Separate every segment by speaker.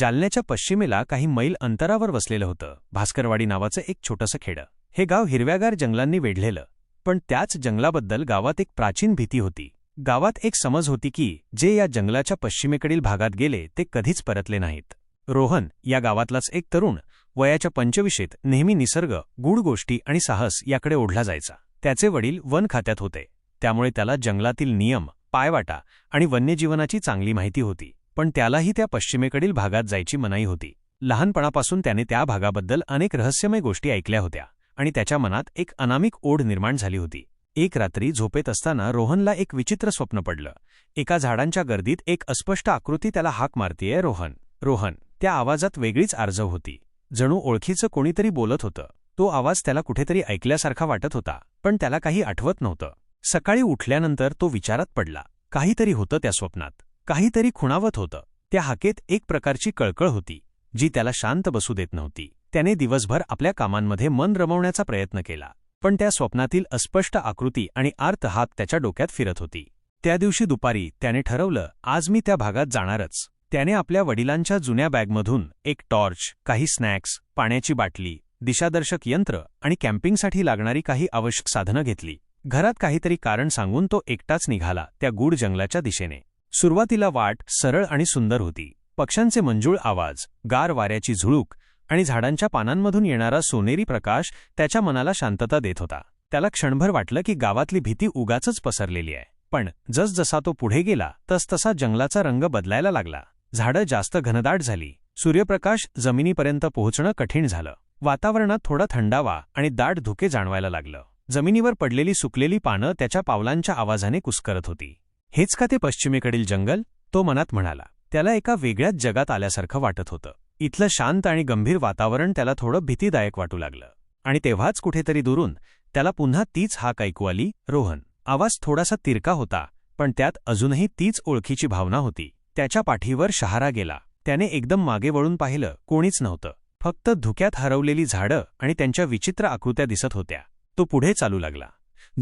Speaker 1: जालन्याच्या पश्चिमेला काही मैल अंतरावर वसलेलं होतं. भास्करवाडी नावाचं एक छोटंसं खेडं. हे गाव हिरव्यागार जंगलांनी वेढलेलं पण त्याच जंगलाबद्दल गावात एक प्राचीन भीती होती. गावात एक समज होती की जे या जंगलाच्या पश्चिमेकडील भागात गेले ते कधीच परतले नाहीत. रोहन या गावातलाच एक तरुण वयाच्या पंचविशेत नेहमी निसर्ग गूढ गोष्टी आणि साहस याकडे ओढला जायचा. त्याचे वडील वन खात्यात होते. त्यामुळे त्याला जंगलातील नियम पायवाटा आणि वन्यजीवनाची चांगली माहिती होती. पण त्यालाही त्या पश्चिमेकडील भागात जायची मनाई होती. लहानपणापासून त्याने त्या भागाबद्दल अनेक रहस्यमय गोष्टी ऐकल्या होत्या आणि त्याच्या मनात एक अनामिक ओढ निर्माण झाली होती. एक रात्री झोपेत असताना रोहनला एक विचित्र स्वप्न पडलं. एका झाडांच्या गर्दीत एक अस्पष्ट आकृती त्याला हाक मारतीये रोहन. रोहन त्या आवाजात वेगळीच आर्जव होती. जणू ओळखीचं कोणीतरी बोलत होतं. तो आवाज त्याला कुठेतरी ऐकल्यासारखा वाटत होता पण त्याला काही आठवत नव्हतं. सकाळी उठल्यानंतर तो विचारात पडला. काहीतरी होतं त्या स्वप्नात. काहीतरी खुणावत होतं. त्या हाकेत एक प्रकारची कळकळ होती जी त्याला शांत बसू देत नव्हती. त्याने दिवसभर आपल्या कामांमध्ये मन रमवण्याचा प्रयत्न केला पण त्या स्वप्नातील अस्पष्ट आकृती आणि आर्त हात त्याच्या डोक्यात फिरत होती. त्या दिवशी दुपारी त्याने ठरवलं आज मी त्या भागात जाणारच. त्याने आपल्या वडिलांच्या जुन्या बॅगमधून एक टॉर्च काही स्नॅक्स पाण्याची बाटली दिशादर्शक यंत्र आणि कॅम्पिंगसाठी लागणारी काही आवश्यक साधनं घेतली. घरात काहीतरी कारण सांगून तो एकटाच निघाला त्या गूढ जंगलाच्या दिशेने. सुरुवातीला वाट सरळ आणि सुंदर होती. पक्ष्यांचे मंजूळ आवाज गार वाऱ्याची झुळूक आणि झाडांच्या पानांमधून येणारा सोनेरी प्रकाश त्याच्या मनाला शांतता देत होता. त्याला क्षणभर वाटलं की गावातली भीती उगाचच पसरलेली आहे. पण जसजसा तो पुढे गेला तसतसा जंगलाचा रंग बदलायला लागला. झाडं जास्त घनदाट झाली. सूर्यप्रकाश जमिनीपर्यंत पोहोचणं कठीण झालं. वातावरणात थोडा थंडावा आणि दाट धुके जाणवायला लागलं. जमिनीवर पडलेली सुकलेली पानं त्याच्या पावलांच्या आवाजाने कुस्करत होती. हेच का ते पश्चिमेकडील जंगल? तो मनात म्हणाला. त्याला एका वेगळ्याच जगात आल्यासारखं वाटत होतं. इथलं शांत आणि गंभीर वातावरण त्याला थोडं भीतीदायक वाटू लागलं. आणि तेव्हाच कुठेतरी दुरून त्याला पुन्हा तीच हाक ऐकू आली रोहन. आवाज थोडासा तिरका होता पण त्यात अजूनही तीच ओळखीची भावना होती. त्याच्या पाठीवर शहारा गेला. त्याने एकदम मागे वळून पाहिलं कोणीच नव्हतं. फक्त धुक्यात हरवलेली झाडं आणि त्यांच्या विचित्र आकृत्या दिसत होत्या. तो पुढे चालू लागला.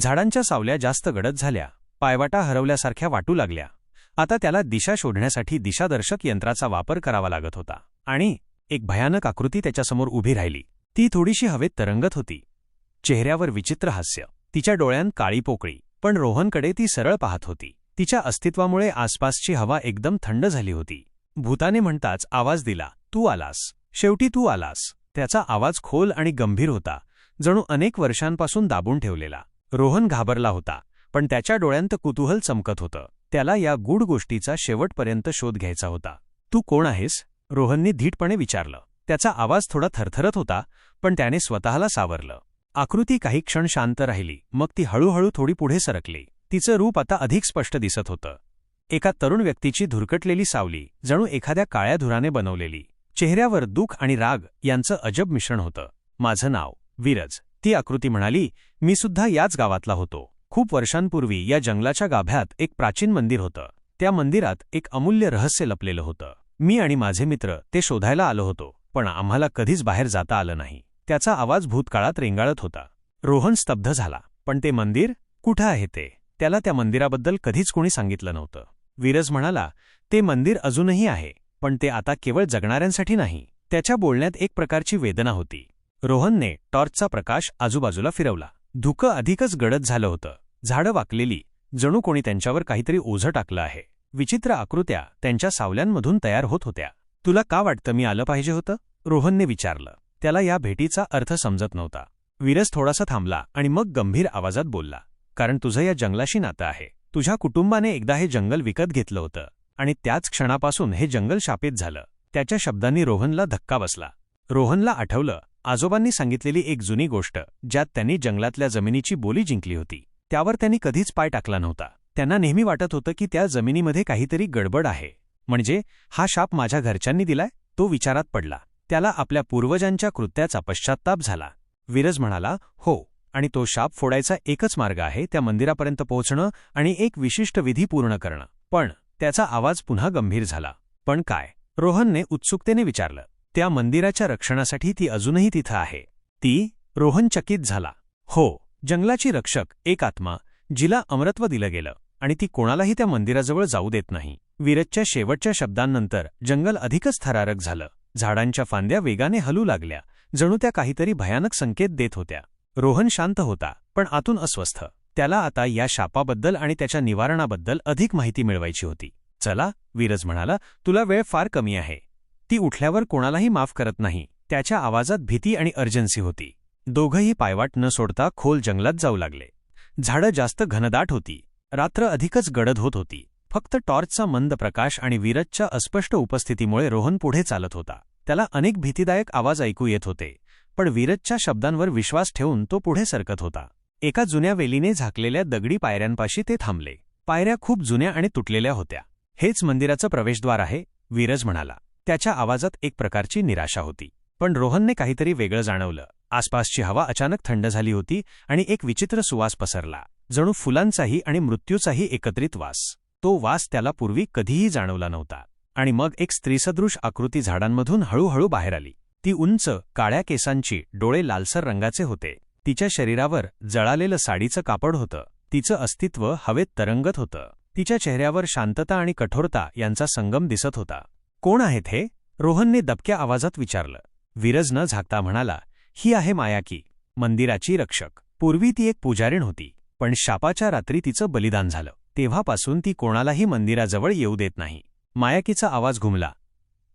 Speaker 1: झाडांच्या सावल्या जास्त गडद झाल्या. पायवाटा हरवल्यासारख्या वाटू लागल्या. आता त्याला दिशा शोधण्यासाठी दिशादर्शक यंत्राचा वापर करावा लागत होता आणि एक भयानक आकृती त्याच्यासमोर उभी राहिली. ती थोडीशी हवेत तरंगत होती. चेहऱ्यावर विचित्र हास्य. तिच्या डोळ्यांत काळी पोकळी पण रोहनकडे ती सरळ पाहत होती. तिच्या अस्तित्वामुळे आसपासची हवा एकदम थंड झाली होती. भूताने म्हणताच आवाज दिला. तू आलास. शेवटी तू आलास. त्याचा आवाज खोल आणि गंभीर होता. जणू अनेक वर्षांपासून दाबून ठेवलेला. रोहन घाबरला होता. पण त्याच्या डोळ्यांत कुतूहल चमकत होतं. त्याला या गूढ गोष्टीचा शेवटपर्यंत शोध घ्यायचा होता. तू कोण आहेस? रोहननी धीटपणे विचारलं. त्याचा आवाज थोडा थरथरत होता पण त्याने स्वतःला सावरलं. आकृती काही क्षण शांत राहिली मग ती हळूहळू थोडी पुढे सरकली. तिचं रूप आता अधिक स्पष्ट दिसत होतं. एका तरुण व्यक्तीची धुरकटलेली सावली जणू एखाद्या काळ्या धुराने बनवलेली. चेहऱ्यावर दुःख आणि राग यांचं अजब मिश्रण होतं. माझं नाव वीरज. ती आकृती म्हणाली मी सुद्धा याच गावातला होतो. खूप वर्षांपूर्वी या जंगलाच्या गाभ्यात एक प्राचीन मंदिर होतं. त्या मंदिरात एक अमूल्य रहस्य लपलेलं होतं. मी आणि माझे मित्र ते शोधायला आलो होतो पण आम्हाला कधीच बाहेर जाता आलं नाही. त्याचा आवाज भूतकाळात रेंगाळत होता. रोहन स्तब्ध झाला. पण ते मंदिर? कुठं आहे ते? त्याला त्या मंदिराबद्दल कधीच कोणी सांगितलं नव्हतं. वीरज म्हणाला ते मंदिर अजूनही आहे पण ते आता केवळ जगणाऱ्यांसाठी नाही. त्याच्या बोलण्यात एक प्रकारची वेदना होती. रोहनने टॉर्चचा प्रकाश आजूबाजूला फिरवला. धुकं अधिकच गडद झालं होतं. झाडं वाकलेली. जणू कोणी त्यांच्यावर काहीतरी ओझं टाकलं आहे. विचित्र आकृत्या त्यांच्या सावल्यांमधून तयार होत होत्या. तुला का वाटतं मी आलं पाहिजे होतं? रोहनने विचारलं. त्याला या भेटीचा अर्थ समजत नव्हता. विरस थोडासा थांबला आणि मग गंभीर आवाजात बोलला. कारण तुझं या जंगलाशी नातं आहे. तुझ्या कुटुंबाने एकदा हे जंगल विकत घेतलं होतं. आणि त्याच क्षणापासून हे जंगल शापित झालं. त्याच्या शब्दांनी रोहनला धक्का बसला. रोहनला आठवलं आजोबांनी सांगितलेली एक जुनी गोष्ट ज्यात त्यांनी जंगलातल्या जमिनीची बोली जिंकली होती. त्यावर त्यांनी कधीच पाय टाकला नव्हता. त्यांना नेहमी वाटत होतं की त्या जमिनीमध्ये काहीतरी गडबड आहे. म्हणजे हा शाप माझ्या घरच्यांनी दिलाय? तो विचारात पडला. त्याला आपल्या पूर्वजांच्या कृत्याचा पश्चाताप झाला. विरज म्हणाला हो आणि तो शाप फोडायचा एकच मार्ग आहे त्या मंदिरापर्यंत पोहोचणं आणि एक विशिष्ट विधी पूर्ण करणं. पण त्याचा आवाज पुन्हा गंभीर झाला. पण काय? रोहनने उत्सुकतेने विचारलं. त्या मंदिराच्या रक्षणासाठी ती अजूनही तिथं आहे. ती रोहन चकित झाला. हो जंगलाची रक्षक एक आत्मा जिला अमरत्व दिलं गेलं आणि ती कोणालाही त्या मंदिराजवळ जाऊ देत नाही. वीरजच्या शेवटच्या शब्दांनंतर जंगल अधिकच थरारक झालं. झाडांच्या फांद्या वेगाने हलू लागल्या. जणू त्या काहीतरी भयानक संकेत देत होत्या. रोहन शांत होता पण आतून अस्वस्थ. त्याला आता या शापाबद्दल आणि त्याच्या निवारणाबद्दल अधिक माहिती मिळवायची होती. चला वीरज म्हणाला तुला वेळ फार कमी आहे. ती उठल्यावर कोणालाही माफ करत नाही. त्याच्या आवाजात भीती आणि अर्जन्सी होती. दोघंही पायवाट न सोडता खोल जंगलात जाऊ लागले. झाडं जास्त घनदाट होती. रात्र अधिकच गडद होत होती. फक्त टॉर्चचा मंद प्रकाश आणि वीरजच्या अस्पष्ट उपस्थितीमुळे रोहन पुढे चालत होता. त्याला अनेक भीतीदायक आवाज ऐकू येत होते. पण वीरजच्या शब्दांवर विश्वास ठेवून तो पुढे सरकत होता. एका जुन्या वेलीने झाकलेल्या दगडी पायऱ्यांपाशी ते थांबले. पायऱ्या खूप जुन्या आणि तुटलेल्या होत्या. हेच मंदिराचं प्रवेशद्वार आहे वीरज म्हणाला. त्याच्या आवाजात एक प्रकारची निराशा होती. पण रोहनने काहीतरी वेगळं जाणवलं. आसपासची हवा अचानक थंड झाली होती आणि एक विचित्र सुवास पसरला. जणू फुलांचाही आणि मृत्यूचाही एकत्रित वास. तो वास त्याला पूर्वी कधीही जाणवला नव्हता. आणि मग एक स्त्रीसदृश आकृती झाडांमधून हळूहळू बाहेर आली. ती उंच काळ्या केसांची डोळे लालसर रंगाचे होते. तिच्या शरीरावर जळालेलं साडीचं कापड होतं. तिचं अस्तित्व हवेत तरंगत होतं. तिच्या चेहऱ्यावर शांतता आणि कठोरता यांचा संगम दिसत होता. कोण आहेत हे? रोहनने दबक्या आवाजात विचारलं. विरज न झाकता म्हणाला ही आहे मायाकी मंदिराची रक्षक. पूर्वी ती एक पुजारीण होती पण शापाच्या रात्री तिचं बलिदान झालं. तेव्हापासून ती कोणालाही मंदिराजवळ येऊ देत नाही. मायाकीचा आवाज घुमला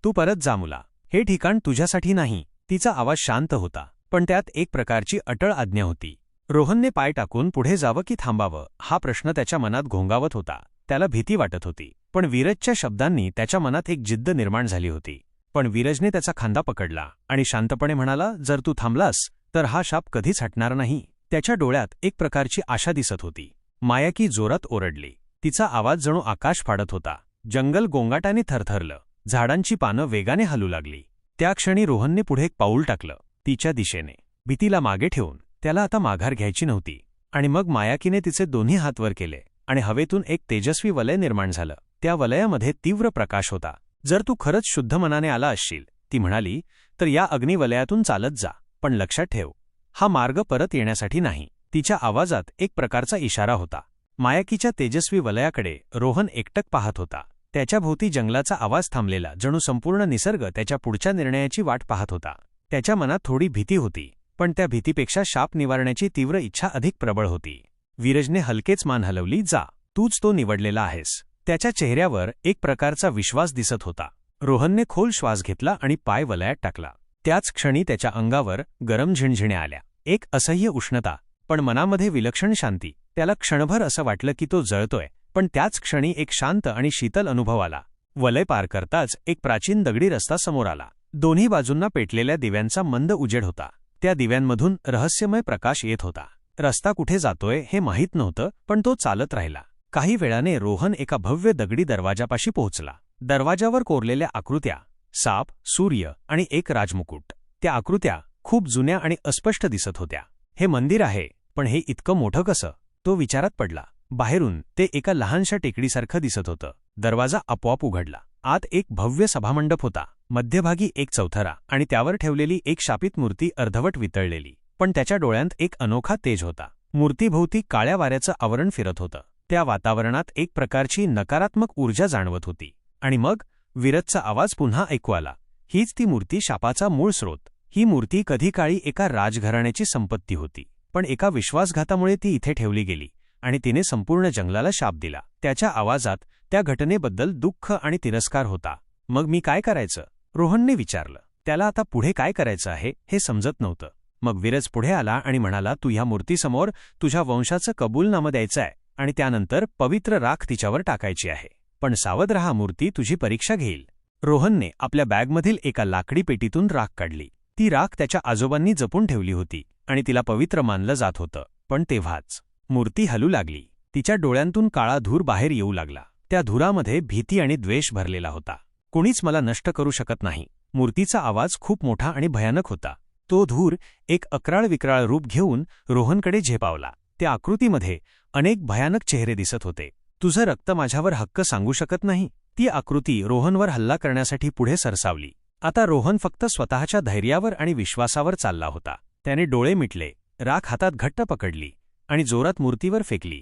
Speaker 1: तू परत जा मुला. हे ठिकाण तुझ्यासाठी नाही. तिचा आवाज शांत होता पण त्यात एक प्रकारची अटळ आज्ञा होती. रोहनने पाय टाकून पुढे जावं की थांबावं हा प्रश्न त्याच्या मनात घोंगावत होता. त्याला भीती वाटत होती. पण वीरजच्या शब्दांनी त्याच्या मनात एक जिद्द निर्माण झाली होती. पण वीरजने त्याचा खांदा पकडला आणि शांतपणे म्हणाला जर तू थांबलास तर हा शाप कधीच हटणार नाही. त्याच्या डोळ्यात एक प्रकारची आशा दिसत होती. मायाकी जोरात ओरडली. तिचा आवाज जणू आकाश फाडत होता. जंगल गोंगाटाने थरथरलं. झाडांची पानं वेगाने हलू लागली. त्या क्षणी रोहनने पुढे एक पाऊल टाकलं तिच्या दिशेने. भीतीला मागे ठेवून त्याला आता माघार घ्यायची नव्हती. आणि मग मायाकीने तिचे दोन्ही हात वर केले. आणि हवेतून एक तेजस्वी वलय निर्माण झालं. त्या वलयामध्ये तीव्र प्रकाश होता. जर तू खरंच शुद्ध मनाने आला असशील ती म्हणाली तर या अग्निवलयातून चालत जा पण लक्षात ठेव हा मार्ग परत येण्यासाठी नाही. तिच्या आवाजात एक प्रकारचा इशारा होता. मायाकीच्या तेजस्वी वलयाकडे रोहन एकटक पाहत होता. त्याच्याभोवती जंगलाचा आवाज थांबलेला जणू संपूर्ण निसर्ग त्याच्या पुढच्या निर्णयाची वाट पाहत होता. त्याच्या मनात थोडी भीती होती पण त्या भीतीपेक्षा शाप निवारण्याची तीव्र इच्छा अधिक प्रबळ होती. वीरजने हलकेच मान हलवली जा तूच तो निवडलेला आहेस. त्याच्या चेहऱ्यावर एक प्रकारचा विश्वास दिसत होता. रोहनने खोल श्वास घेतला आणि पाय वलयात टाकला. त्याच क्षणी त्याच्या अंगावर गरम झिणझिण्या आल्या. एक असह्य उष्णता पण मनामध्ये विलक्षण शांती. त्याला क्षणभर असं वाटलं की तो जळतोय पण त्याच क्षणी एक शांत आणि शीतल अनुभव आला. वलय पार करताच एक प्राचीन दगडी रस्ता समोर आला. दोन्ही बाजूंना पेटलेल्या दिव्यांचा मंद उजेड होता. त्या दिव्यांमधून रहस्यमय प्रकाश येत होता. रस्ता कुठे जातोय हे माहीत नव्हतं पण तो चालत राहिला. काही वेळाने रोहन एका भव्य दगडी दरवाजापाशी पोहोचला. दरवाजावर कोरलेल्या आकृत्या साप सूर्य आणि एक राजमुकुट. त्या आकृत्या खूप जुन्या आणि अस्पष्ट दिसत होत्या. हे मंदिर आहे पण हे इतकं मोठं कसं? तो विचारात पडला. बाहेरून ते एका लहानशा टेकडीसारखं दिसत होतं. दरवाजा आपोआप उघडला. आत एक भव्य सभामंडप होता. मध्यभागी एक चौथरा आणि त्यावर ठेवलेली एक शापित मूर्ती अर्धवट वितळलेली. पण त्याच्या डोळ्यांत एक अनोखा तेज होता. मूर्तीभोवती काळ्या वाऱ्याचं आवरण फिरत होतं. त्या वातावरणात एक प्रकारची नकारात्मक ऊर्जा जाणवत होती. आणि मग विरतचा आवाज पुन्हा ऐकू आला. हीच ती मूर्ती शापाचा मूळ स्रोत. ही मूर्ती कधी काळी एका राजघराण्याची संपत्ती होती. पण एका विश्वासघातामुळे ती इथे ठेवली गेली आणि तिने संपूर्ण जंगलाला शाप दिला. त्याच्या आवाजात त्या घटनेबद्दल दुःख आणि तिरस्कार होता. मग मी काय करायचं? रोहनने विचारलं. त्याला आता पुढे काय करायचं आहे हे समजत नव्हतं. मग विरज पुढे आला आणि म्हणाला तू ह्या मूर्तीसमोर तुझ्या वंशाचं कबूलनामं द्यायचं आहे आणि त्यानंतर पवित्र राख तिच्यावर टाकायची आहे. पण सावध रहा मूर्ती तुझी परीक्षा घेईल. रोहनने आपल्या बॅगमधील एका लाकडी पेटीतून राख काढली. ती राख त्याच्या आजोबांनी जपून ठेवली होती आणि तिला पवित्र मानलं जात होतं. पण तेव्हाच मूर्ती हलू लागली. तिच्या डोळ्यांतून काळा धूर बाहेर येऊ लागला. त्या धुरामध्ये भीती आणि द्वेष भरलेला होता. कुणीच मला नष्ट करू शकत नाही. मूर्तीचा आवाज खूप मोठा आणि भयानक होता. तो धूर एक अकराळ विक्राळ रूप घेऊन रोहनकडे झेपावला. त्या आकृतीमध्ये अनेक भयानक चेहरे दिसत होते. तुझं रक्त माझ्यावर हक्क सांगू शकत नाही. ती आकृती रोहनवर हल्ला करण्यासाठी पुढे सरसावली. आता रोहन फक्त स्वतःच्या धैर्यावर आणि विश्वासावर चालला होता. त्याने डोळे मिटले राख हातात घट्ट पकडली आणि जोरात मूर्तीवर फेकली.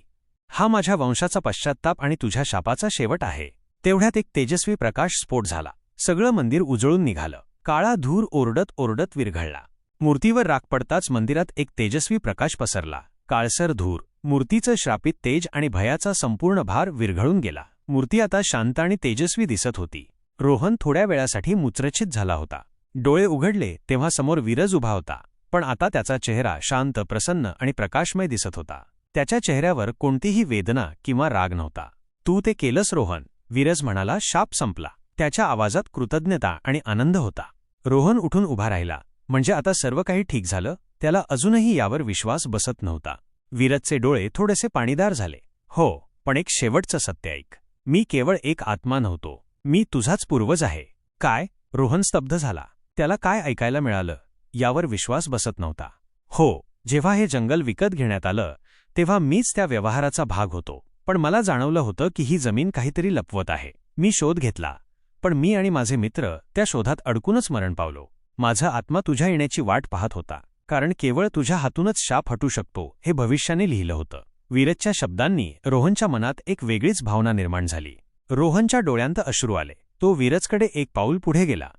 Speaker 1: हा माझ्या वंशाचा पश्चात्ताप आणि तुझ्या शापाचा शेवट आहे. तेवढ्यात एक तेजस्वी प्रकाश स्फोट झाला. सगळं मंदिर उजळून निघालं. काळा धूर ओरडत ओरडत विरघळला. मूर्तीवर राग पडताच मंदिरात एक तेजस्वी प्रकाश पसरला. काळसर धूर. मूर्तीचं श्रापित तेज आणि भयाचा संपूर्ण भार विरघळून गेला. मूर्ती आता शांत आणि तेजस्वी दिसत होती. रोहन थोड्या वेळासाठी मुचरचित झाला होता. डोळे उघडले तेव्हा समोर विरज उभा होता. पण आता त्याचा चेहरा शांत प्रसन्न आणि प्रकाशमय दिसत होता. त्याच्या चेहऱ्यावर कोणतीही वेदना किंवा राग नव्हता. तू ते केलंस रोहन विरज म्हणाला शाप संपला. त्याच्या आवाजात कृतज्ञता आणि आनंद होता. रोहन उठून उभा राहिला. म्हणजे आता सर्व काही ठीक झालं त्याला अजूनही यावर विश्वास बसत नव्हता. विरजचे डोळे थोडेसे पाणीदार झाले. हो पण एक शेवटचं सत्य ऐक. मी केवळ एक आत्मा नव्हतो. मी तुझाच पूर्वज आहे. काय? रोहन स्तब्ध झाला. त्याला काय ऐकायला मिळालं? यावर विश्वास बसत नव्हता. हो जेव्हा हे जंगल विकत घेण्यात आलं तेव्हा मीच त्या व्यवहाराचा भाग होतो. पण मला जाणवलं होतं की ही जमीन काहीतरी लपवत आहे. मी शोध घेतला. पण मी आणि माझे मित्र त्या शोधात अडकूनच मरण पावलो. माझा आत्मा तुझ्या येण्याची वाट पाहत होता कारण केवळ तुझ्या हातूनच शाप हटू शकतो हे भविष्याने लिहिलं होतं. वीरजच्या शब्दांनी रोहनच्या मनात एक वेगळीच भावना निर्माण झाली. रोहनच्या डोळ्यांत अश्रू आले. तो वीरजकडे एक पाऊल पुढे गेला.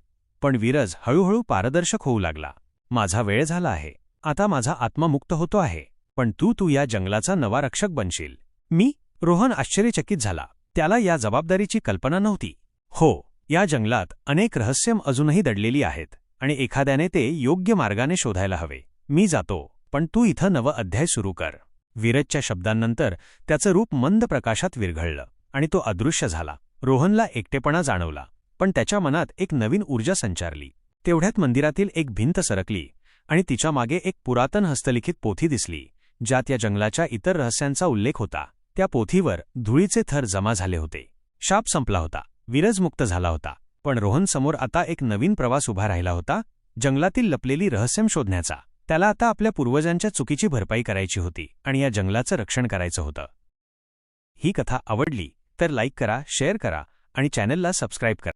Speaker 1: पण वीरज हळूहळू पारदर्शक होऊ लागला. माझा वेळ झाला आहे. आता माझा आत्मा मुक्त होतो आहे. पण तू तू या जंगलाचा नवा रक्षक बनशील. मी? रोहन आश्चर्यचकित झाला. त्याला या जबाबदारीची कल्पना नव्हती. हो या जंगलात अनेक रहस्यम अजूनही दडलेली आहेत. आणि एखाद्याने ते योग्य मार्गाने शोधायला हवे. मी जातो पण तू इथं नवं अध्याय सुरू कर. विरजच्या शब्दांनंतर त्याचं रूप मंद प्रकाशात विरघळलं आणि तो अदृश्य झाला. रोहनला एकटेपणा जाणवला पण त्याच्या मनात एक नवीन ऊर्जा संचारली. तेवढ्यात मंदिरातील एक भिंत सरकली आणि तिच्यामागे एक पुरातन हस्तलिखित पोथी दिसली ज्यात या जंगलाच्या इतर रहस्यांचा उल्लेख होता. त्या पोथीवर धुळीचे थर जमा झाले होते. शाप संपला होता. विरजमुक्त झाला होता. पण रोहनसमोर आता एक नवीन प्रवास उभा राहिला होता जंगलातील लपलेली रहस्यम शोधण्याचा. त्याला आता आपल्या पूर्वजांच्या चुकीची भरपाई करायची होती आणि या जंगलाचं रक्षण करायचं होतं. ही कथा आवडली तर लाईक करा शेअर करा आणि चॅनलला सबस्क्राईब करा.